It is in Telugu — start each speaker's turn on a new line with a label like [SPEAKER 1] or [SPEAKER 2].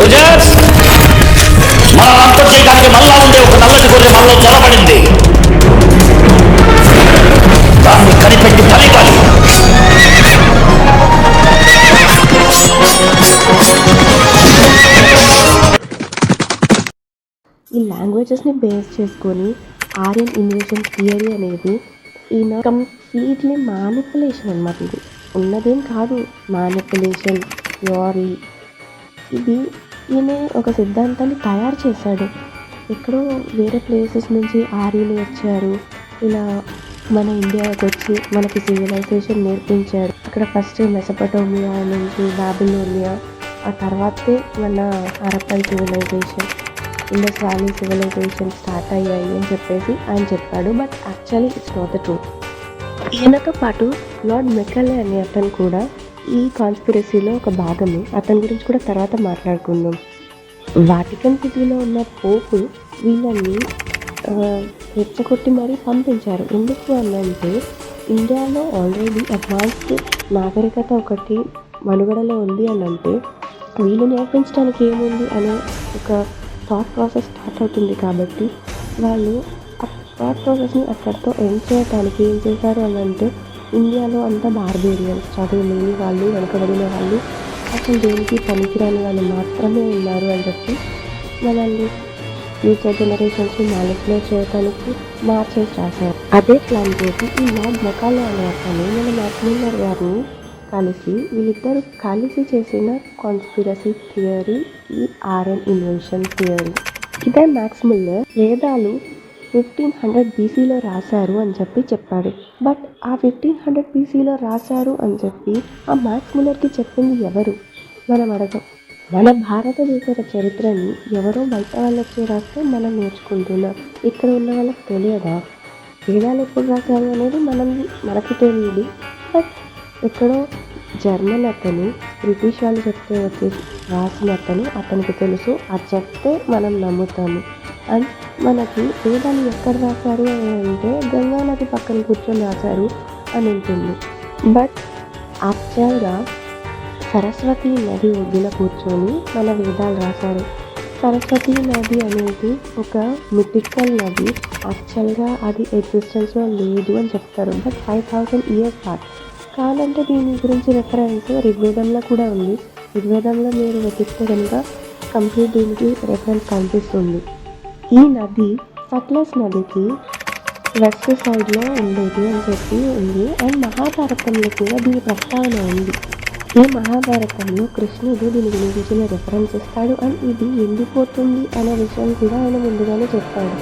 [SPEAKER 1] సుజాస్ మన అంతం చేయడానికి మళ్ళా ఉండే ఒక నల్లటి గొర్రె మనలో చొరబడింది. దాన్ని కనిపెట్టి పలికాలి
[SPEAKER 2] ఈ లాంగ్వేజెస్ని బేస్ చేసుకొని ఆర్యన్ ఇన్వేషన్ థియరీ అనేది ఈయన కంప్లీట్లీ మ్యానిపులేషన్ అనమాట ఇది. ఉన్నదేం కాదు మ్యానిపులేషన్ థియరీ. ఇది ఈయన ఒక సిద్ధాంతాన్ని తయారు చేశాడు. ఎక్కడో వేరే ప్లేసెస్ నుంచి ఆర్యలు వచ్చారు. ఇలా మన ఇండియాకి వచ్చి మనకి సివిలైజేషన్ నేర్పించారు అక్కడ ఫస్ట్ మెసపటోమియా నుంచి బాబిలోనియా ఆ తర్వాతే మన Harappan civilization Indus valley civilization start అయ్యాయి అని చెప్పేసి ఆయన చెప్పాడు. But actually it's not the truth ఈయనతో పాటు లార్డ్ మెకలే అనే అతను కూడా ఈ కాన్స్పిరసీలో ఒక భాగము. అతని గురించి కూడా తర్వాత మాట్లాడుకుందాం. వాటికన్ సిటీలో ఉన్న పోపు వీళ్ళని రెచ్చగొట్టి మరీ పంపించారు. ఎందుకు అనంటే ఇండియాలో ఆల్రెడీ అడ్వాన్స్డ్ నాగరికత ఒకటి మనుగడలో ఉంది అని అంటే వీళ్ళు నేర్పించడానికి ఏముంది అనే ఒక థాట్ ప్రాసెస్ స్టార్ట్ అవుతుంది కాబట్టి వాళ్ళు ఆ థాట్ ప్రాసెస్ని అక్కడితో ఎండ్ చేయడానికి ఏం చేశారు అని అంటే ఇండియాలో అంతా బార్బేరియన్స్ చదువు లేని వాళ్ళు వెనకబడిన వాళ్ళు అసలు దేనికి పనికిరాని వాళ్ళు మాత్రమే ఉన్నారు అని చెప్పి మనల్ని ఫ్యూచర్ జనరేషన్స్ని మ్యానిపులేట్ చేయడానికి మార్చేసి రాశారు అదే ప్లాన్ చేసి ఈ లార్డ్ మెకాలే అనే అతను మన మ్యాక్మిల్లర్ గారిని కలిసి వీళ్ళిద్దరు కలిసి చేసిన కాన్స్పిరసీ థియరీ ఈ ఆర్ఎన్ ఇన్వెన్షన్ థియరీ ఇదే మ్యాక్స్ ముల్లర్ వేదాలు ఫిఫ్టీన్ హండ్రెడ్ బీసీలో రాశారు అని చెప్పి చెప్పాడు. బట్ ఆ ఫిఫ్టీన్ హండ్రెడ్ బీసీలో రాశారు అని చెప్పి ఆ మ్యాక్స్ ములర్కి చెప్పింది ఎవరు? మనం అడగం. మన భారతదేశ చరిత్రని ఎవరో బయట వాళ్ళు వచ్చి రాస్తే మనం నేర్చుకుంటున్నాం. ఇక్కడ ఉన్న వాళ్ళకి తెలియదా? వేదాలు ఎప్పుడు రాశారు అనేది మనం మనకి తెలియదు. బట్ ఎక్కడో జర్మన్ అతను బ్రిటిష్ వాళ్ళు చెప్తే వచ్చి రాసిన అతను అతనికి తెలుసు. అది చెప్తే మనం నమ్ముతాము. అండ్ మనకి వేదాలు ఎక్కడ రాశారు అని అంటే గంగా నది పక్కన కూర్చొని రాశారు అని ఉంటుంది. బట్ యాక్చువల్గా సరస్వతి నది ఒడ్డున కూర్చొని మన వేదాలు రాశారు. సరస్వతి నది అనేది ఒక మిథికల్ నది. యాక్చువల్గా అది ఎగ్జిస్టెన్స్లో లేదు అని చెప్తారు. But five thousand years back కాదంటే దీని గురించి రెఫరెన్స్ ఋగ్వేదంలో కూడా ఉంది. ఋగ్వేదంలో మీరు వెతికితే కనుక కంప్లీట్ దీనికి రెఫరెన్స్ కనిపిస్తుంది. ఈ నది అట్లస్ నదికి వెస్ట్ సైడ్లో ఉండేది అని చెప్పి ఉంది. అండ్ మహాభారతంలో కూడా దీని ప్రస్తావన ఉంది. ఈ మహాభారతంలో కృష్ణుడు దీని గురించి రిఫరెన్స్ ఇస్తాడు అండ్ ఇది ఎండిపోతుంది అనే విషయం కూడా ఆయన ముందుగానే చెప్పాడు.